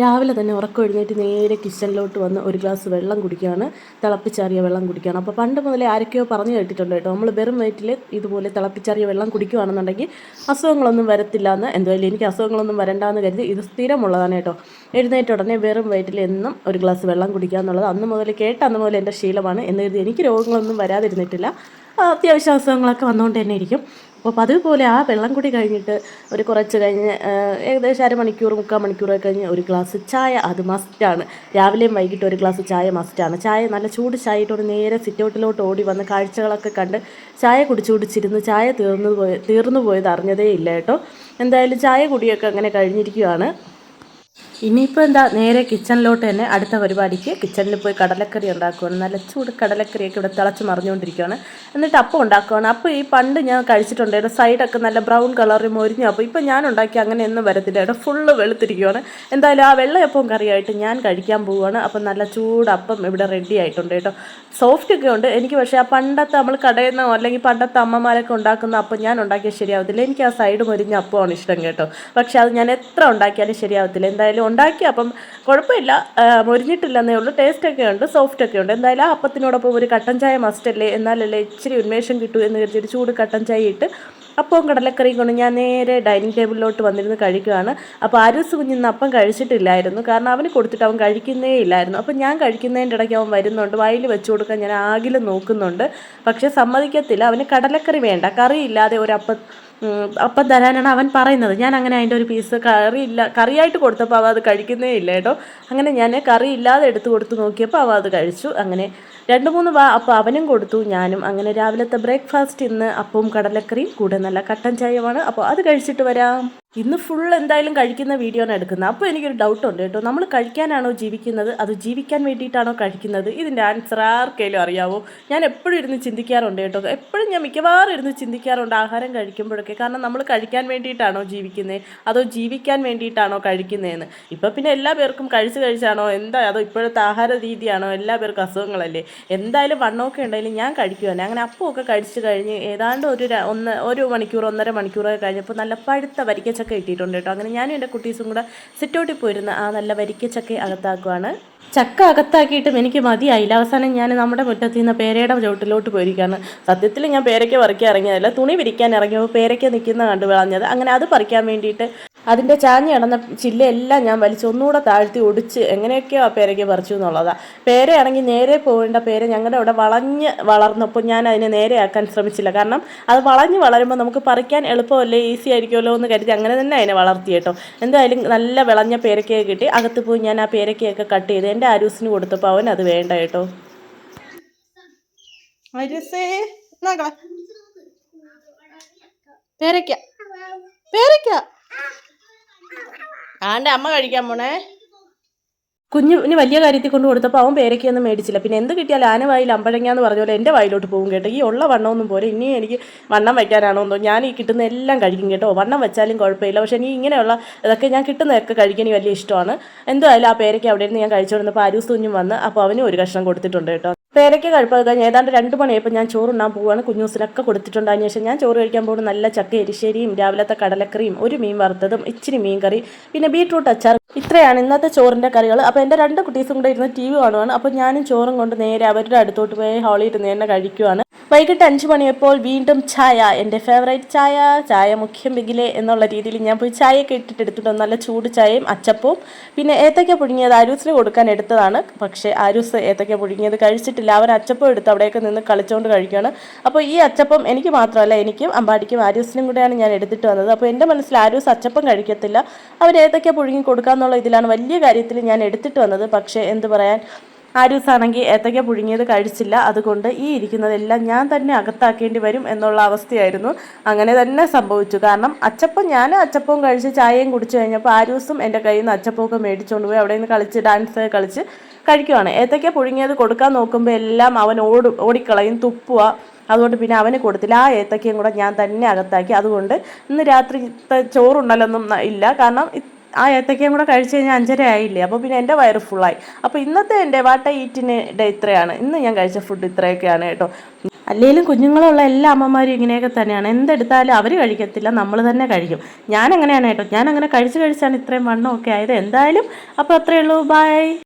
രാവിലെ തന്നെ ഉറക്കം എഴുന്നേറ്റ് നേരെ കിച്ചണിലോട്ട് വന്ന് ഒരു ഗ്ലാസ് വെള്ളം കുടിക്കുകയാണ്. തിളപ്പിച്ചാറിയ വെള്ളം കുടിക്കുകയാണ്. അപ്പോൾ പണ്ട് മുതലേ ആരൊക്കെയോ പറഞ്ഞു കേട്ടിട്ടുണ്ട് കേട്ടോ. നമ്മൾ വെറും വയറ്റിൽ ഇതുപോലെ തിളപ്പിച്ചാറിയ വെള്ളം കുടിക്കുകയാണെന്നുണ്ടെങ്കിൽ അസുഖങ്ങളൊന്നും വരത്തില്ല എന്ന് എന്തായാലും എനിക്ക് അസുഖങ്ങളൊന്നും വരണ്ടാന്ന് കരുതി ഇത് സ്ഥിരമുള്ളതാണ് കേട്ടോ. എഴുന്നേറ്റ ഉടനെ വെറും വയറ്റിൽ എന്നും ഒരു ഗ്ലാസ് വെള്ളം കുടിക്കുക എന്നുള്ളത് അന്ന് മുതൽ കേട്ട അന്ന് മുതൽ എന്റെ ശീലമാണ് എന്ന് കരുതി എനിക്ക് രോഗങ്ങളൊന്നും വരാതിരുന്നിട്ടില്ല. അത്യാവശ്യ അസുഖങ്ങളൊക്കെ വന്നുകൊണ്ട് തന്നെ ഇരിക്കും. അപ്പോൾ പതിവ് പോലെ ആ വെള്ളം കൂടി കഴിഞ്ഞിട്ട് ഒരു കുറച്ച് കഴിഞ്ഞ് ഏകദേശം അരമണിക്കൂർ മുക്കാൽ മണിക്കൂറൊക്കെ കഴിഞ്ഞ് ഒരു ഗ്ലാസ് ചായ അത് മസ്റ്റാണ് രാവിലെയും വൈകിട്ട് ഒരു ഗ്ലാസ് ചായ മസ്റ്റാണ് ചായ നല്ല ചൂട് ചായ ഇട്ടോട് നേരെ സിറ്റൗട്ടിലോട്ട് ഓടി വന്ന് കാഴ്ചകളൊക്കെ കണ്ട് ചായ കുടിച്ചു കുടിച്ചിരുന്ന് ചായ തീർന്നു പോയ തീർന്നു പോയത് അറിഞ്ഞതേ ഇല്ല കേട്ടോ. എന്തായാലും ചായ കുടിയൊക്കെ അങ്ങനെ കഴിഞ്ഞിരിക്കുകയാണ് ഇനിയിപ്പോൾ എന്താ നേരെ കിച്ചണിലോട്ട് തന്നെ അടുത്ത പരിപാടിക്ക് കിച്ചണിൽ പോയി കടലക്കറി ഉണ്ടാക്കുകയാണ് നല്ല ചൂട് കടലക്കറിയൊക്കെ ഇവിടെ തിളച്ച് മറിഞ്ഞുകൊണ്ടിരിക്കുകയാണ് എന്നിട്ട് അപ്പം ഉണ്ടാക്കുകയാണ് അപ്പോൾ ഈ പണ്ട് ഞാൻ കഴിച്ചിട്ടുണ്ടായിരുന്നു. സൈഡൊക്കെ നല്ല ബ്രൗൺ കളറിൽ മൊരിഞ്ഞു. അപ്പോൾ ഇപ്പം ഞാൻ ഉണ്ടാക്കി അങ്ങനെയൊന്നും വരത്തില്ല. ഇവിടെ ഫുള്ള് വെളുത്തിരിക്കുകയാണ് എന്തായാലും ആ വെള്ളയപ്പവും കറിയായിട്ട് ഞാൻ കഴിക്കാൻ പോവുകയാണ്. അപ്പം നല്ല ചൂട് അപ്പം ഇവിടെ റെഡി ആയിട്ടുണ്ട് കേട്ടോ. സോഫ്റ്റ് ഒക്കെ ഉണ്ട്. എനിക്ക് പക്ഷേ ആ പണ്ടത്തെ നമ്മൾ കടയിൽ നിന്നോ അല്ലെങ്കിൽ പണ്ടത്തെ അമ്മമാരൊക്കെ ഉണ്ടാക്കുന്ന അപ്പം ഞാൻ ഉണ്ടാക്കിയാൽ ശരിയാവത്തില്ല. എനിക്ക് ആ സൈഡ് മൊരിഞ്ഞ അപ്പമാണ് ഇഷ്ടം കേട്ടോ. പക്ഷേ അത് ഞാൻ എത്ര ഉണ്ടാക്കിയാലും ശരിയാവത്തില്ല. എന്തായാലും ഉണ്ടാക്കി. അപ്പം കുഴപ്പമില്ല. മുരിഞ്ഞിട്ടില്ലെന്നേ ഉള്ളൂ. ടേസ്റ്റ് ഒക്കെ ഉണ്ട് സോഫ്റ്റ് ഒക്കെ ഉണ്ട്. എന്തായാലും അപ്പത്തിനോടൊപ്പം ഒരു കട്ടൻ ചായ മസ്റ്റ് അല്ലേ? എന്നാലല്ലേ ഇച്ചിരി ഉന്മേഷം കിട്ടൂ എന്ന് കരുതിയിട്ട് ചൂട് കട്ടൻ ചായ ഇട്ട് അപ്പവും കടലക്കറിയും കൊണ്ട് ഞാൻ നേരെ ഡൈനിങ് ടേബിളിലോട്ട് വന്നിരുന്ന് കഴിക്കുകയാണ്. അപ്പോൾ ആരൂസ് കുഞ്ഞിന്ന് അപ്പം കഴിച്ചിട്ടില്ലായിരുന്നു. കാരണം അവന് കൊടുത്തിട്ട് അവൻ കഴിക്കുന്നേ ഇല്ലായിരുന്നു. അപ്പം ഞാൻ കഴിക്കുന്നതിന്റെ ഇടയ്ക്ക് അവൻ വരുന്നുണ്ട്. വായിൽ വെച്ച് കൊടുക്കാൻ ഞാൻ ആകിലും നോക്കുന്നുണ്ട്. പക്ഷേ സമ്മതിക്കത്തില്ല. അവന് കടലക്കറി വേണ്ട. കറിയില്ലാതെ ഒരു അപ്പം അപ്പം തരാനാണ് അവൻ പറയുന്നത്. ഞാൻ അങ്ങനെ അതിന്റെ ഒരു പീസ് കറി ഇല്ല കറിയായിട്ട് കൊടുത്തപ്പോൾ അവ അത് കഴിക്കുന്നേ ഇല്ല കേട്ടോ. അങ്ങനെ ഞാൻ കറി ഇല്ലാതെ എടുത്ത് കൊടുത്ത് നോക്കിയപ്പോൾ അവ അത് കഴിച്ചു. അങ്ങനെ രണ്ട് മൂന്ന് വാ അപ്പം അവനും കൊടുത്തു ഞാനും. അങ്ങനെ രാവിലത്തെ ബ്രേക്ക്ഫാസ്റ്റ് ഇന്ന് അപ്പവും കടലക്കറിയും കൂടെ നല്ല കട്ടൻ ചായമാണ് അപ്പോൾ അത് കഴിച്ചിട്ട് വരാം. ഇന്ന് ഫുൾ എന്തായാലും കഴിക്കുന്ന വീഡിയോ ആണ് എടുക്കുന്നത്. അപ്പോൾ എനിക്കൊരു ഡൗട്ട് ഉണ്ട് കേട്ടോ. നമ്മൾ കഴിക്കാനാണോ ജീവിക്കുന്നത്? അത് ജീവിക്കാൻ വേണ്ടിയിട്ടാണോ കഴിക്കുന്നത്? ഇതിന്റെ ആൻസർ ആർക്കെങ്കിലും അറിയാവോ? ഞാൻ എപ്പോഴും ഇരുന്ന് ചിന്തിക്കാറുണ്ട് കേട്ടോ. എപ്പോഴും ഞാൻ മിക്കവാറും ഇരുന്ന് ചിന്തിക്കാറുണ്ട് ആഹാരം കഴിക്കുമ്പോഴൊക്കെ. കാരണം നമ്മൾ കഴിക്കാൻ വേണ്ടിയിട്ടാണോ ജീവിക്കുന്നത് അതോ ജീവിക്കാൻ വേണ്ടിയിട്ടാണോ കഴിക്കുന്നതെന്ന് ഇപ്പം പിന്നെ എല്ലാ പേർക്കും കഴിച്ച് കഴിച്ചാണോ? എന്താ? അതോ ഇപ്പോഴത്തെ ആഹാര രീതിയാണോ? എല്ലാ പേർക്കും അസുഖങ്ങളല്ലേ? എന്തായാലും വണ്ണമൊക്കെ ഉണ്ടെങ്കിലും ഞാൻ കഴിക്കുവാനെ അങ്ങനെ അപ്പമൊക്കെ കഴിച്ച് കഴിഞ്ഞ് ഏതാണ്ട് ഒരു ഒന്ന് ഒരു മണിക്കൂർ ഒന്നര മണിക്കൂറൊക്കെ കഴിഞ്ഞപ്പോൾ നല്ല പഴുത്ത വരിക്കച്ചക്ക ഇട്ടിട്ടുണ്ട് കേട്ടോ. അങ്ങനെ ഞാനും എന്റെ കുട്ടീസും കൂടെ സിറ്റൗട്ടിൽ പോയിരുന്ന ആ നല്ല വരിക്ക ചക്ക അകത്താക്കുവാണ്. ചക്ക അകത്താക്കിയിട്ടും എനിക്ക് മതിയായില്ല. അവസാനം ഞാൻ നമ്മുടെ മുറ്റത്ത് നിന്ന് പേരയുടെ ചുവട്ടിലോട്ട് പോയിരിക്കുകയാണ്. സത്യത്തിൽ ഞാൻ പേരയ്ക്ക പറിക്കാൻ ഇറങ്ങിയതല്ല തുണി വിരിക്കാൻ ഇറങ്ങിയപ്പോൾ പേരയ്ക്ക നിൽക്കുന്ന കണ്ടു കളഞ്ഞത്. അങ്ങനെ അത് പറിക്കാൻ വേണ്ടിയിട്ട് അതിന്റെ ചാഞ്ഞ് കിടന്ന ചില്ലയെല്ലാം ഞാൻ വലിച്ച് ഒന്നുകൂടെ താഴ്ത്തി ഒടിച്ച് എങ്ങനെയൊക്കെയോ ആ പേരയ്ക്ക് പറിച്ചു എന്നുള്ളതാണ് പേരയാണെങ്കിൽ നേരെ പോകേണ്ട പേര ഞങ്ങളുടെ അവിടെ വളഞ്ഞ് വളർന്നപ്പോൾ ഞാൻ അതിനെ നേരെയാക്കാൻ ശ്രമിച്ചില്ല. കാരണം അത് വളഞ്ഞ് വളരുമ്പോൾ നമുക്ക് പറിക്കാൻ എളുപ്പമല്ലേ ഈസി ആയിരിക്കുമല്ലോ എന്ന് കരുതി അങ്ങനെ തന്നെ അതിനെ വളർത്തി കേട്ടോ. എന്തായാലും നല്ല വിളഞ്ഞ പേരക്കയൊക്കെ കിട്ടി. അകത്ത് പോയി ഞാൻ ആ പേരക്കയൊക്കെ കട്ട് ചെയ്ത് എന്റെ ആരൂസിന് കൊടുത്തപ്പോൾ അവൻ അത് വേണ്ട കേട്ടോ. പേരക്ക പേരയ്ക്ക. ആന്റെ അമ്മ കഴിക്കാൻ പോണേ? കുഞ്ഞിന് വലിയ കാര്യത്തിൽ കൊണ്ട് കൊടുത്തപ്പോൾ അവൻ പേരയ്ക്കൊന്നും മേടിച്ചില്ല. പിന്നെ എന്ത് കിട്ടിയാലും ആന വായിൽ അമ്പഴങ്ങ എന്ന് പറഞ്ഞ പോലെ എന്റെ വായിലോട്ട് പോകും കേട്ടോ. ഈ ഉള്ള വണ്ണമൊന്നും പോരെ. ഇനി എനിക്ക് വണ്ണം വയ്ക്കാനാണോ എന്തോ. ഞാൻ ഈ കിട്ടുന്ന എല്ലാം കഴിക്കും കേട്ടോ. വണ്ണം വെച്ചാലും കുഴപ്പമില്ല. പക്ഷേ ഇനി ഇങ്ങനെയുള്ള ഇതൊക്കെ ഞാൻ കിട്ടുന്നതൊക്കെ കഴിക്കാൻ വലിയ ഇഷ്ടമാണ്. എന്തായാലും ആ പേരയ്ക്ക് അവിടെ നിന്ന് ഞാൻ കഴിച്ചുകൊണ്ടിരുന്നപ്പോൾ ആരൂസ് കുഞ്ഞും വന്ന് അപ്പോൾ അവനും ഒരു കഷ്ണം കൊടുത്തിട്ടുണ്ട് കേട്ടോ. പേരയ്ക്ക് കഴിപ്പൊക്കെ കഴിഞ്ഞ് ഏതാണ്ട് രണ്ട് മണിയായപ്പോൾ ഞാൻ ചോറുണ്ണാൻ പോവുകയാണ് കുഞ്ഞൂസിനൊക്കെ കൊടുത്തിട്ടുണ്ട്. അതിന് ശേഷം ഞാൻ ചോറ് കഴിക്കാൻ പോകുന്ന നല്ല ചക്ക എരിശ്ശേരിയും രാവിലത്തെ കടലക്കറിയും ഒരു മീൻ വറുത്തതും ഇച്ചിരി മീൻ കറി പിന്നെ ബീട്രൂട്ട് അച്ചാർ ഇത്രയാണ് ഇന്നത്തെ ചോറിന്റെ കറികൾ അപ്പോൾ എന്റെ രണ്ട് കുട്ടീസും കൂടെ ഇരുന്ന് ടി വി കാണുവാണ്. അപ്പോൾ ഞാനും ചോറും കൊണ്ട് നേരെ അവരുടെ അടുത്തോട്ട് പോയി ഹോളിൽ ഇരുന്ന് തന്നെ കഴിക്കുവാണ്. വൈകിട്ട് അഞ്ച് മണിയപ്പോൾ വീണ്ടും ചായ എന്റെ ഫേവറേറ്റ് ചായ ചായ മുഖ്യം ബിഗിലെ എന്നുള്ള രീതിയിൽ ഞാൻ പോയി ചായയൊക്കെ ഇട്ടിട്ട് എടുത്തിട്ട് നല്ല ചൂട് ചായയും അച്ചപ്പവും. പിന്നെ ഏത്തയ്ക്ക പുഴുങ്ങിയത് ആരൂസിന് കൊടുക്കാൻ എടുത്തതാണ്. പക്ഷേ ആരൂസ് ഏത്തയ്ക്ക പുഴുങ്ങിയത് കഴിച്ചിട്ടില്ല. അവൻ അച്ചപ്പം എടുത്ത് അവിടെയൊക്കെ നിന്ന് കളിച്ചുകൊണ്ട് കഴിക്കുകയാണ്. അപ്പോൾ ഈ അച്ചപ്പം എനിക്ക് മാത്രമല്ല എനിക്കും അമ്പാടിക്കും ആരൂസിനും കൂടെയാണ് ഞാൻ എടുത്തിട്ട് വന്നത്. അപ്പോൾ എന്റെ മനസ്സിൽ ആരൂസ് അച്ചപ്പം കഴിക്കത്തില്ല. അവർ ഏത്തയ്ക്ക പുഴുങ്ങി കൊടുക്കാമെന്നുള്ള ഇതിലാണ് വലിയ കാര്യത്തിൽ ഞാൻ എടുത്തിട്ട് വന്നത്. പക്ഷേ എന്ത് പറയാൻ ആരൂസ് ആണെങ്കിൽ ഏത്തയ്ക്ക പുഴുങ്ങിയത് കഴിച്ചില്ല. അതുകൊണ്ട് ഈ ഇരിക്കുന്നതെല്ലാം ഞാൻ തന്നെ അകത്താക്കേണ്ടി വരും എന്നുള്ള അവസ്ഥയായിരുന്നു. അങ്ങനെ തന്നെ സംഭവിച്ചു. കാരണം അച്ചപ്പം ഞാൻ അച്ചപ്പവും കഴിച്ച് ചായയും കുടിച്ചു കഴിഞ്ഞപ്പോൾ ആരൂസും എന്റെ കയ്യിൽ നിന്ന് അച്ചപ്പമൊക്കെ മേടിച്ചുകൊണ്ട് പോയി. അവിടെ നിന്ന് കളിച്ച് ഡാൻസ് കളിച്ച് കഴിക്കുവാണ്. ഏത്തയ്ക്ക പുഴുങ്ങിയത് കൊടുക്കാൻ നോക്കുമ്പോൾ എല്ലാം അവൻ ഓടും ഓടിക്കളയും തുപ്പുക അതുകൊണ്ട് പിന്നെ അവന് കൊടുത്തില്ല. ആ ഏത്തക്കയും കൂടെ ഞാൻ തന്നെ അകത്താക്കി. അതുകൊണ്ട് ഇന്ന് രാത്രി ചോറുണ്ടല്ലൊന്നും ഇല്ല. കാരണം ആ ഏത്തക്കയും കൂടെ കഴിച്ച് കഴിഞ്ഞാൽ അഞ്ചര ആയില്ലേ? അപ്പോൾ പിന്നെ എന്റെ വയറ് ഫുള്ളായി അപ്പോൾ ഇന്നത്തെ എന്റെ വാട്ട ഈറ്റിന് ഡേ ഇത്രയാണ്. ഇന്ന് ഞാൻ കഴിച്ച ഫുഡ് ഇത്രയൊക്കെയാണ് കേട്ടോ. അല്ലെങ്കിലും കുഞ്ഞുങ്ങളുള്ള എല്ലാ അമ്മമാരും ഇങ്ങനെയൊക്കെ തന്നെയാണ്. എന്തെടുത്താലും അവർ കഴിക്കത്തില്ല നമ്മൾ തന്നെ കഴിക്കും. ഞാൻ അങ്ങനെയാണ് കേട്ടോ. ഞാൻ അങ്ങനെ കഴിച്ച് കഴിച്ചാണ് ഇത്രയും വണ്ണമൊക്കെ ആയത്. എന്തായാലും അപ്പോൾ അത്രയേ ഉള്ളൂ. ബൈ